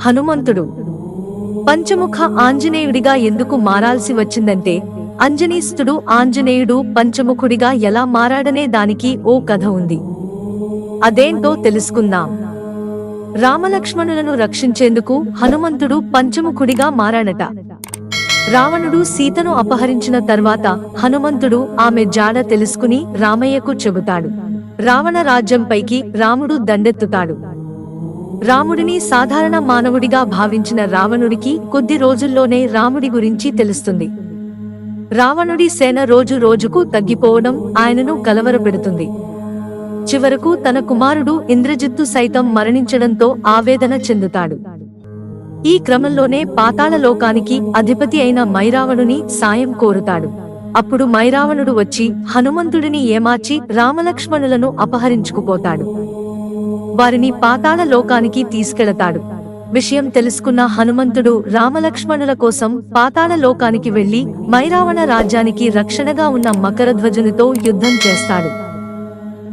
హనుమంతుడు పంచముఖ ఆంజనేయుడిగా ఎందుకు మారాల్సి వచ్చిందంటే అంజనీస్తుడు ఆంజనేయుడు పంచముఖుడిగా ఎలా మారాడనే దానికి ఓ కథ ఉంది. అదేంటో తెలుసుకుందాం. రామలక్ష్మణులను రక్షించేందుకు హనుమంతుడు పంచముఖుడిగా మారాడట. రావణుడు సీతను అపహరించిన తర్వాత హనుమంతుడు ఆమె జాడ తెలుసుకుని రామయ్యకు చెబుతాడు. రావణ రాజ్యంపైకి రాముడు దండెత్తుతాడు. రాముడిని సాధారణ మానవుడిగా భావించిన రావణుడికి కొద్ది రోజుల్లోనే రాముడి గురించి తెలుస్తుంది. రావణుడి సేన రోజు రోజుకు తగ్గిపోవడం ఆయనను కలవరపెడుతుంది. చివరకు తన కుమారుడు ఇంద్రజిత్తు సైతం మరణించడంతో ఆవేదన చెందుతాడు. ఈ క్రమంలోనే పాతాళ లోకానికి అధిపతి అయిన మైరావణుని సాయం కోరుతాడు. అప్పుడు మైరావణుడు వచ్చి హనుమంతుడిని ఏమాచి రామలక్ష్మణులను అపహరించుకుపోతాడు. వారిని పాతాళ లోకానికి తీసుకెళతాడు. విషయం తెలుసుకున్న హనుమంతుడు రామలక్ష్మణుల కోసం పాతాళ లోకానికి వెళ్ళి మైరావణ రాజ్యానికి రక్షణగా ఉన్న మకరధ్వజునితో యుద్ధం చేస్తాడు.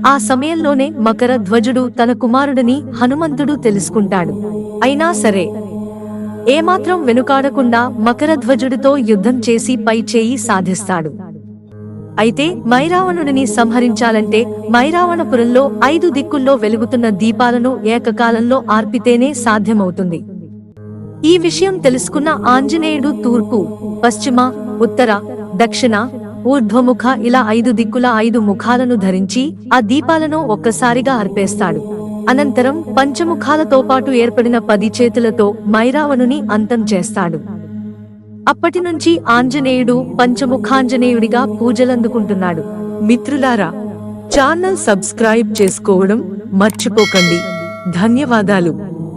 ఆ సమయంలోనే మకర ధ్వజుడు తన కుమారుడిని హనుమంతుడు తెలుసుకుంటాడు. అయినా సరే ఏమాత్రం వెనుకాడకుండా మకరధ్వజుడితో యుద్ధం చేసి పై చేయి సాధిస్తాడు. అయితే మైరావణుని సంహరించాలంటే మైరావణపురంలో ఐదు దిక్కుల్లో వెలుగుతున్న దీపాలను ఏకకాలంలో ఆర్పితేనే సాధ్యమవుతుంది. ఈ విషయం తెలుసుకున్న ఆంజనేయుడు తూర్పు పశ్చిమ ఉత్తర దక్షిణ ఊర్ధ్వముఖ ఇలా ఐదు దిక్కుల ఐదు ముఖాలను ధరించి ఆ దీపాలను ఒక్కసారిగా అర్పేస్తాడు. అనంతరం పంచముఖాలతో పాటు ఏర్పడిన పది చేతులతో మైరావణుని అంతం చేస్తాడు. అప్పటి నుంచి ఆంజనేయుడు పంచముఖాంజనేయుడిగా పూజలందుకుంటున్నాడు. మిత్రులారా ఛానల్ సబ్స్క్రైబ్ చేసుకోవడం మర్చిపోకండి. ధన్యవాదాలు.